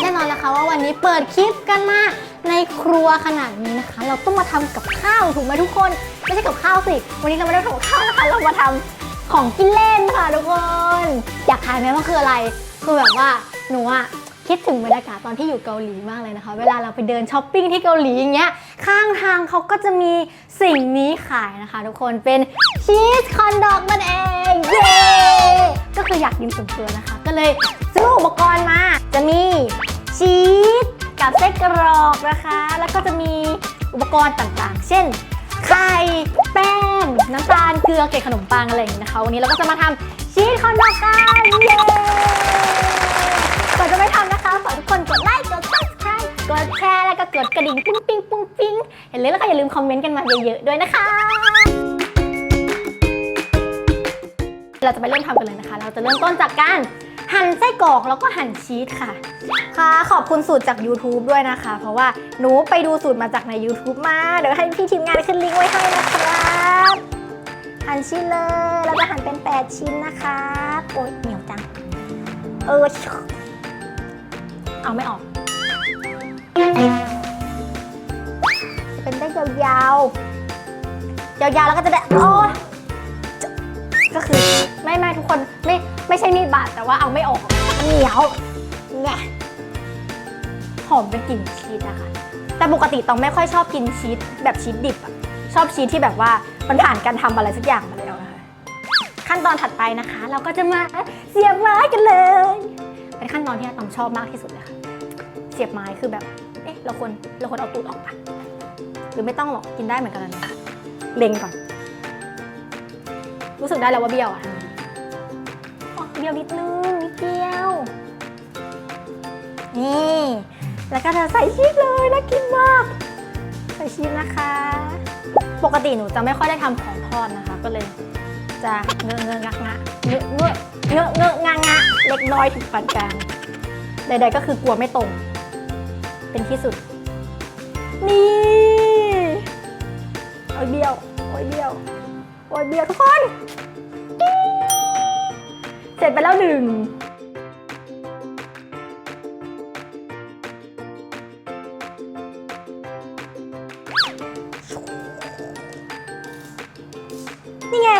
แน่นอนแล้วค่ะว่าวันนี้เปิดคลิปกันมาในครัวขนาดนี้นะคะ เราต้องมาทำกับข้าวถูกไหมทุกคน ไม่ใช่กับข้าวสิ วันนี้เราไม่ได้ทำกับข้าวนะคะ เรามาทำของกินเล่นค่ะทุกคน อยากทายไหมว่าคืออะไร คือแบบว่าหนูอะ คิดถึงบรรยากาศตอนที่อยู่เกาหลีมากเลยนะคะ เวลาเราไปเดินช้อปปิ้งที่เกาหลีอย่างเงี้ย ข้างทางเขาก็จะมีสิ่งนี้ขายนะคะ ทุกคน เป็นชีสคอนดอกนั่นเอง เย้ ก็คืออยากกินส่วนตัวนะคะ ก็เลยซื้ออุปกรณ์มา จะมีชีสกับไส้กรอกนะคะ แล้วก็จะมีอุปกรณ์ต่างๆ เช่นไข่แป้ง น้ำตาล เกลือ เกล็ดขนมปังอะไรอย่างนี้นะคะ วันนี้เราก็จะมาทำชีสคอนดอกกัน เย้ก่อนจะไปทำนะ คะฝากทุกคนกดไลค์ กด subscribe กดแชร์ แล้วก็กดกระดิ่งปุ้งปิ้งปุ้งปิ้งเห็นเลยแล้วก็อย่าลืมคอมเมนต์กันมาเยอะๆด้วยนะคะ เราจะไปเริ่มทำกันเลยนะคะ เราจะเริ่มต้นจากการหั่นไส้กรอกแล้วก็หั่นชีสค่ะ ค่ะขอบคุณสูตรจาก YouTube ด้วยนะคะ เพราะว่าหนูไปดูสูตรมาจากใน YouTube มา เดี๋ยวให้พี่ทีมงานขึ้นลิงก์ไว้ให้นะครับหั่นชิ้นเลยเราจะหั่นเป็น 8 ชิ้นนะคะโอ๊ยเหนียวจัง เออ เอาไม่ออกจะเป็นได้ยาวๆ ยาวๆ แล้วก็จะได้โอ้ยจะก็คือไม่ไม่ทุกคนไม่ไม่ใช่มีดบาดแต่ว่าเอาไม่ออกมันเหนียวไงหอมเป็นกลิ่นชีสนะคะแต่ปกติต้องไม่ค่อยชอบกินชีสแบบชีสดิบอะชอบชีสที่แบบว่ามันผ่านการทำอะไรสักอย่างมาแล้วนะคะ ขั้นตอนถัดไปนะคะ เราก็จะมาเสียบไม้กันเลย เป็นขั้นตอนที่อาตอมชอบมากที่สุดเลยค่ะ สียบไม้คือแบบ เอ๊ะ เราควรเราควรเอาตูดออกปะหรือไม่ต้องหรอกกินได้เหมือนกันนะเล็งก่อน รู้สึกได้แล้วว่าเบี้ยวอะเบี้ยวนิดนึงนิดเดียว นี่ แล้วก็จะใส่ชีสเลยน่ากินมาก ใส่ชีสนะคะ ปกติหนูจะไม่ค่อยได้ทำของทอดนะคะ ก็เลยจะเงอะเงอะงักงะเงอะเงอะเงอะเงอะงางะเล็กน้อยถึงปานกลางใดๆก็คือกลัวไม่ตรง เป็นที่สุด นี่ โอ้ยเบี้ยว โอ้ยเบี้ยว โอ้ยเบี้ยวทุกคน เสร็จไปแล้วหนึ่งนี่ไง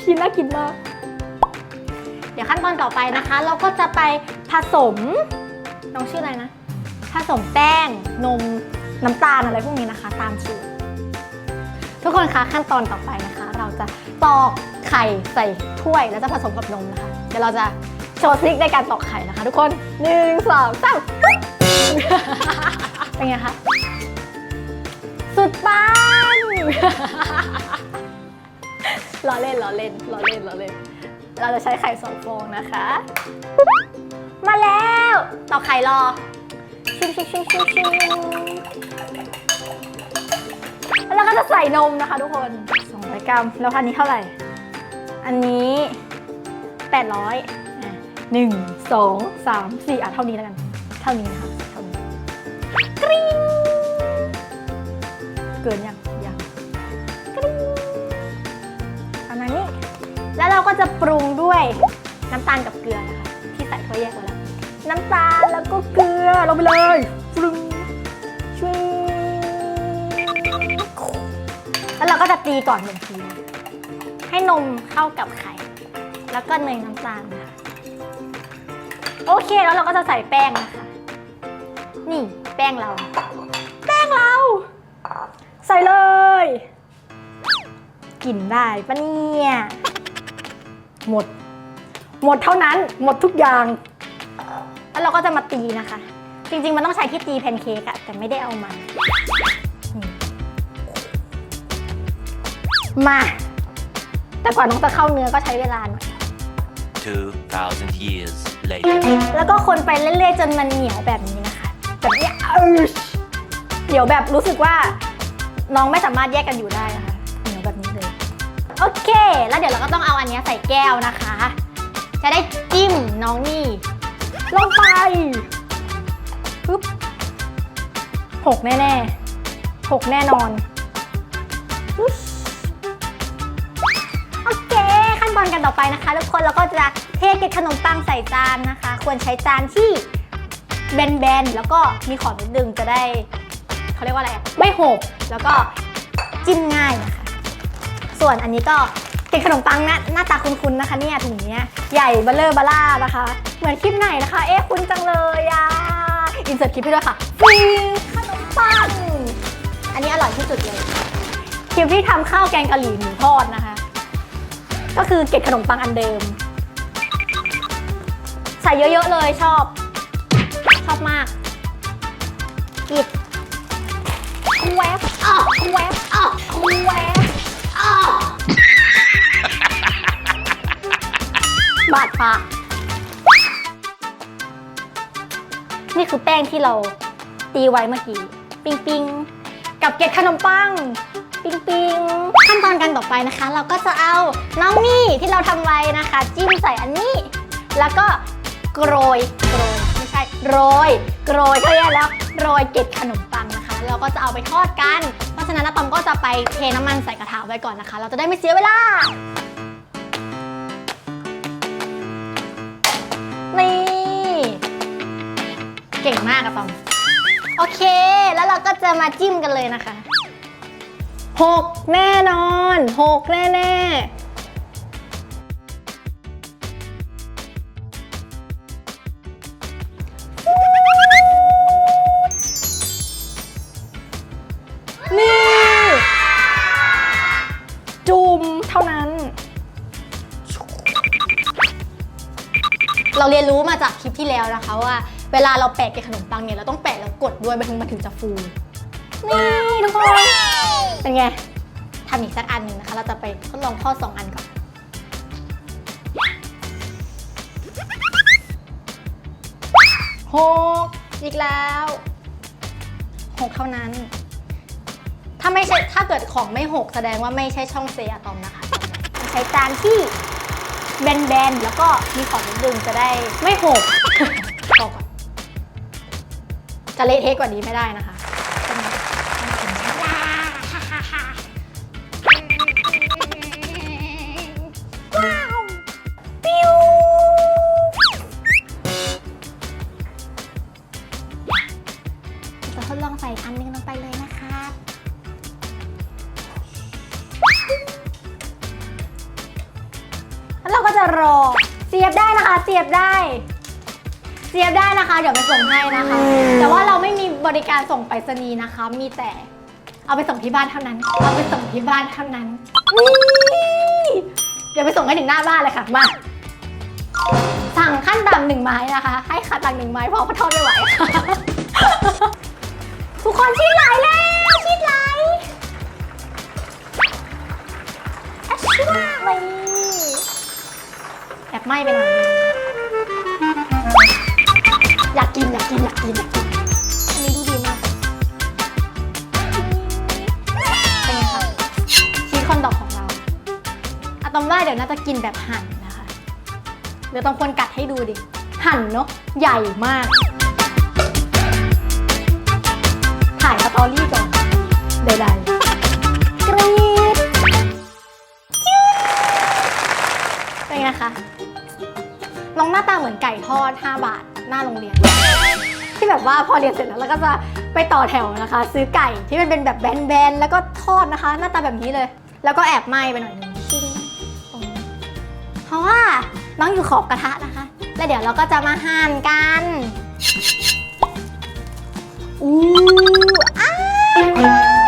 ชิ้นน่ากินมาก เดี๋ยวขั้นตอนต่อไปนะคะ เราก็จะไปผสม น้องชื่ออะไรนะ ผสมแป้ง นม น้ำตาลอะไรพวกนี้นะคะ ตามสูตร ทุกคนคะขั้นตอนต่อไปนะคะ เราจะตอกไข่ใส่ถ้วยแล้วจะผสมกับนมนะคะ เดี๋ยวเราจะโชว์ทริคในการตอกไข่นะคะ ทุกคนหนึ่งสองสามปึ๊บเป็นไงคะ สุดปัง ล้อเล่นล้อเล่นล้อเล่นล้อเล่น เราจะใช้ไข่สองฟองนะคะ มาแล้วตอกไข่รอชิวชิวชิวชิวชิวแล้วเราก็จะใส่นมนะคะทุกคน200กรัม แล้วพันนี้เท่าไหร่ อันนี้ 800อะหนึ่งสองสามสี่อะเท่านี้แล้วกัน เท่านี้นะคะเท่านี้กริ๊งเกินยัง แล้วเราก็จะปรุงด้วยน้ำตาลกับเกลือนะคะที่ใส่ถ้วยแยกไว้แล้วน้ำตาลแล้วก็เกลือลงไปเลยปรุงช่วยแล้วเราก็จะตีก่อนหนึ่งทีให้นมเข้ากับไข่ แล้วก็เนยน้ำตาลนะคะโอเคแล้วเราก็จะใส่แป้งนะคะ นี่แป้งเรา แป้งเรา ใส่เลยกลิ่นได้ปะเนี่ย หมด หมดเท่านั้นหมดทุกอย่าง แล้วเราก็จะมาตีนะคะ จริงๆ มันต้องใช้ที่ตีแพนเค้กอะแต่ไม่ได้เอามานี่มา แต่กว่าน้องจะเข้าเนื้อก็ใช้เวลาหน่อย 2,000 years later. แล้วก็คนไปเรื่อยๆ จนมันเหนียวแบบนี้นะคะแบบเนี้ยอึชเหนียวแบบรู้สึกว่าน้องไม่สามารถแยกกันอยู่ได้นะ โอเค แล้วเดี๋ยวเราก็ต้องเอาอันนี้ใส่แก้วนะคะ จะได้จิ้มน้องนี่ ลงไปปึ๊บหกแน่ๆหกแน่นอนโอเค ขั้นตอนกันต่อไปนะคะ ทุกคนเราก็จะเทเกล็ดขนมปังใส่จานนะคะ ควรใช้จานที่แบนๆ แล้วก็มีขอบนิดนึงจะได้ เขาเรียกว่าอะไร ไม่หก แล้วก็จิ้มง่ายนะคะ ส่วนอันนี้ก็เกล็ดขนมปังน้าหน้าตาคุ้นๆนะคะเนี่ยถุงเนี้ยใหญ่เบลเลอร์บล่านะคะ เหมือนคลิปไหนนะคะ เอ๊ะคุ้นจังเลยอะอินเสิร์ตคลิปให้ด้วยค่ะฟิงขนมปัง อันนี้อร่อยที่สุดเลยคลิปที่ทำข้าวแกงกะหรี่หมูทอดนะคะ ก็คือเกล็ดขนมปังอันเดิม ใส่เยอะๆเลยชอบ ชอบมาก บาดปากนี่คือแป้งที่เราตีไว้เมื่อกี้ ปิงปิงกับเกล็ดขนมปัง ปิงปิงขั้นตอนการต่อไปนะคะ เราก็จะเอาน้องนี่ที่เราทำไว้นะคะ จิ้มใส่อันนี้ แล้วก็โกรยโกรยไม่ใช่โรยโกรยก็แย่แล้วโรยเกล็ดขนมปังนะคะ เราก็จะเอาไปทอดกัน เพราะฉะนั้นนะตอมก็จะไปเทน้ำมันใส่กระทะไว้ก่อนนะคะ เราจะได้ไม่เสียเวลา เก่งมากอะตอม โอเค แล้วเราก็จะมาจิ้มกันเลยนะคะ หกแน่นอนหกแน่ๆ เราเรียนรู้มาจากคลิปที่แล้วนะคะว่า เวลาเราแปะเกล็ดขนมปังเนี่ยเราต้องแปะแล้วกดด้วยมันถึงมันถึงจะฟูนี่ทุกคนเป็นไงทำอีกสักอันหนึ่งนะคะ เราจะไปทดลองทอดสองอันก่อนหกอีกแล้วหกเท่านั้น ถ้าไม่ใช่ถ้าเกิดของไม่หกแสดงว่าไม่ใช่ช่องเซอะตอมนะคะต้องใช้จานที่ แบนๆ แล้วก็มีขอบนิดนึงจะได้ไม่หกพอก่อนจะเละเทะกว่านี้ไม่ได้นะคะจะทดลองใส่อันนึงลงไปเลยนะ จะรอ เสียบได้นะคะเสียบได้ เสียบได้นะคะ เดี๋ยวไปส่งให้นะคะ แต่ว่าเราไม่มีบริการส่งไปรษณีย์นะคะ มีแต่เอาไปส่งที่บ้านเท่านั้น เอาไปส่งที่บ้านเท่านั้นนี่เดี๋ยวไปส่งให้ถึงหน้าบ้านเลยค่ะ มา สั่งขั้นต่ำหนึ่งไม้นะคะ ให้ขาตังหนึ่งไม้เพราะเขาทอดไม่ไหวทุกคนชีสไหลแล้วชีสไหลอัชว่าไม่ แอบไหม้ไปหน่อยนึงอยากกินอยากกินอยากกินอยากกินอันนี้ดูดีมากเป็นไงคะชีสคอนดอกของเราอะตอมว่าเดี๋ยวน่าจะกินแบบหั่นนะคะเดี๋ยวต้องควรกัดให้ดูดิ หั่นเนาะใหญ่มาก ถ่ายสตอรี่ก่อน นไงคะน้องหน้าตาเหมือนไก่ทอด 5 บาทหน้าโรงเรียน ที่แบบว่าพอเรียนเสร็จแล้วเราก็จะไปต่อแถวนะคะ ซื้อไก่ที่มันเป็นแบบแบนๆแล้วก็ทอดนะคะ หน้าตาแบบนี้เลย แล้วก็แอบไหม้ไปหน่อยนึงจริงตรงนี้เพราะว่าน้องอยู่ขอบกระทะนะคะ แล้วเดี๋ยวเราก็จะมาหั่นกันอู้อ้าว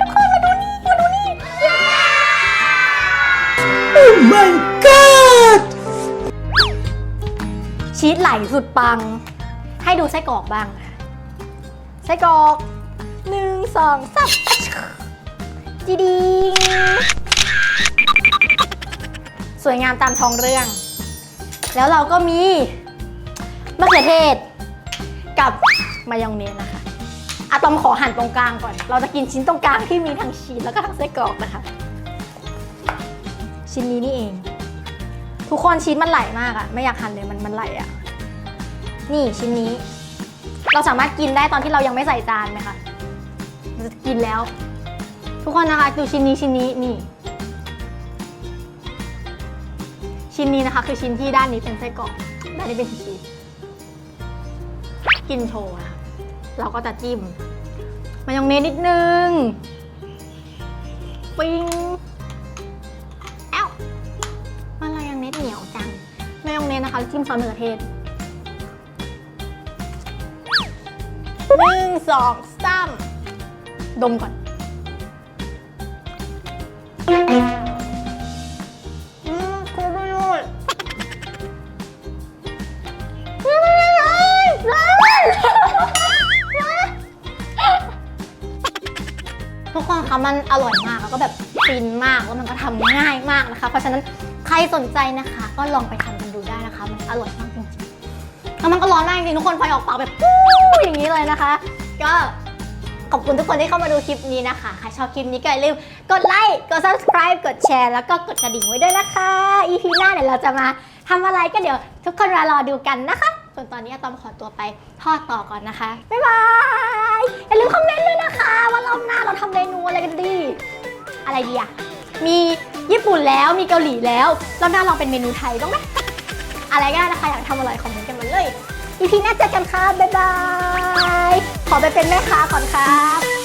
ทุกคนมาดูนี่ มาดูนี่ ชีสไหลสุดปัง ให้ดูไส้กรอกบ้าง ไส้กรอกหนึ่งสองสามจีดีสวยงามตามท้องเรื่อง แล้วเราก็มีมะเขือเทศ กับมายองเนสนะคะอะตอมขอหั่นตรงกลางก่อน เราจะกินชิ้นตรงกลางที่มีทั้งชีสแล้วก็ทั้งไส้กรอกนะคะ ชิ้นนี้นี่เอง ทุกคนชิ้นมันไหลมากอะไม่อยากหั่นเลยมันมันไหลอะนี่ชิ้นนี้ เราสามารถกินได้ตอนที่เรายังไม่ใส่จานไหมคะจะกินแล้ว ทุกคนนะคะดูชิ้นนี้ชิ้นนี้นี่ ชิ้นนี้นะคะ คือชิ้นที่ด้านนี้เป็นไส้กรอกด้านนี้เป็นชีสกินโชว์นะเราก็จะจิ้มมายองเนสนิดนึงปิ้ง เนสนะคะจิ้มซอสมะเขือเทศหนึ่งสองสามดมก่อน อืมคุณไม่รู้ทุกคนคะมันอร่อยมากแล้วก็แบบฟินมากแล้วมันก็ทำง่ายมากนะคะ เพราะฉะนั้นใครสนใจนะคะ ก็ลองไปทำ อร่อยมากจริงๆแล้วมันก็ร้อนมากจริงๆทุกคนไฟออกปากแบบปู๊อย่างนี้เลยนะคะ ก็ขอบคุณทุกคนที่เข้ามาดูคลิปนี้นะคะ ใครชอบคลิปนี้ก็อย่าลืมกดไลค์ กด subscribe กดแชร์ แล้วก็กดกระดิ่งไว้ด้วยนะคะ EP หน้าเดี๋ยวเราจะมาทำอะไรก็เดี๋ยวทุกคนมารอดูกันนะคะ ส่วนตอนนี้อะตอมขอตัวไปทอดต่อก่อนนะคะ บ๊ายบาย อย่าลืมคอมเมนต์ด้วยนะคะ ว่ารอบหน้าเราทำเมนูอะไรกันดี อะไรดีอะมีญี่ปุ่นแล้ว มีเกาหลีแล้ว รอบหน้าลองเป็นเมนูไทยต้องไหม อะไรก็ได้นะคะอยากทำอะไรคอมเมนต์กันมาเลย EP หน้าเจอกันค่ะบ๊ายบาย ขอไปเป็นแม่ค้าก่อนครับ